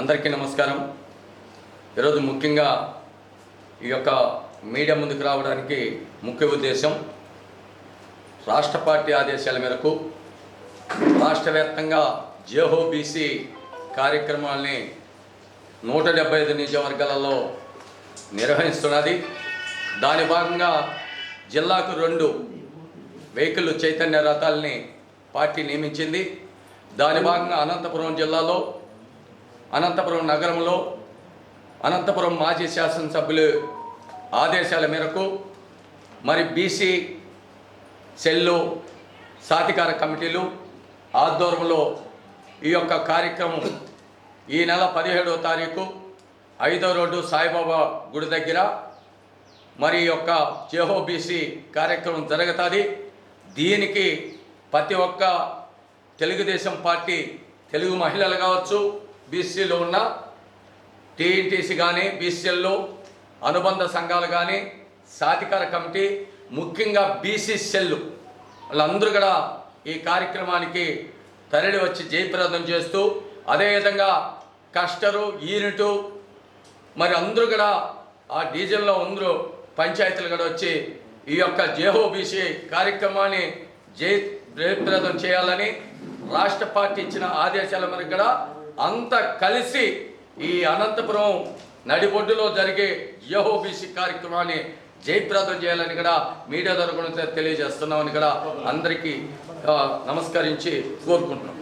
అందరికీ నమస్కారం. ఈరోజు ముఖ్యంగా ఈ యొక్క మీడియా ముందుకు రావడానికి ముఖ్య ఉద్దేశం రాష్ట్ర పార్టీ ఆదేశాల మేరకు రాష్ట్ర వ్యాప్తంగా జేహో బీసీ కార్యక్రమాల్ని నూట డెబ్బై ఐదు నియోజకవర్గాలలో నిర్వహిస్తున్నది. దాని భాగంగా జిల్లాకు రెండు వెహికల్ చైతన్య రథాలని పార్టీ నియమించింది. దాని భాగంగా అనంతపురం జిల్లాలో అనంతపురం నగరంలో అనంతపురం మాజీ శాసనసభ్యులు ఆదేశాల మేరకు మరి బీసీ సెల్లు సాధికార కమిటీలు ఆధ్వర్యంలో ఈ యొక్క కార్యక్రమం ఈ నెల పదిహేడవ తారీఖు ఐదో రోడ్డు సాయిబాబా గుడి దగ్గర మరి ఈ యొక్క జేహో బీసీ కార్యక్రమం జరుగుతుంది. దీనికి ప్రతి ఒక్క తెలుగుదేశం పార్టీ తెలుగు మహిళలు కావచ్చు బీసీలో ఉన్న టీఎన్టీసీ కానీ బీసీఎల్లో అనుబంధ సంఘాలు కానీ సాధికార కమిటీ ముఖ్యంగా బీసీ సెల్లు వాళ్ళందరూ కూడా ఈ కార్యక్రమానికి తరలి వచ్చి జయప్రదం చేస్తూ అదేవిధంగా కస్టరు యూనిటు మరి అందరూ కూడా ఆ డీజిల్లో అందరూ పంచాయతీలు కూడా వచ్చి ఈ యొక్క జేహోబీసీ కార్యక్రమాన్ని జయ జయప్రదం చేయాలని రాష్ట్ర పార్టీ ఇచ్చిన ఆదేశాల మేరకు కూడా అంతా కలిసి ఈ అనంతపురం నడిబొడ్డులో జరిగే జేహో కార్యక్రమాన్ని జయప్రదం చేయాలని కూడా మీడియా ద్వారా తెలియజేస్తున్నామని కూడా అందరికీ నమస్కరించి కోరుకుంటున్నాం.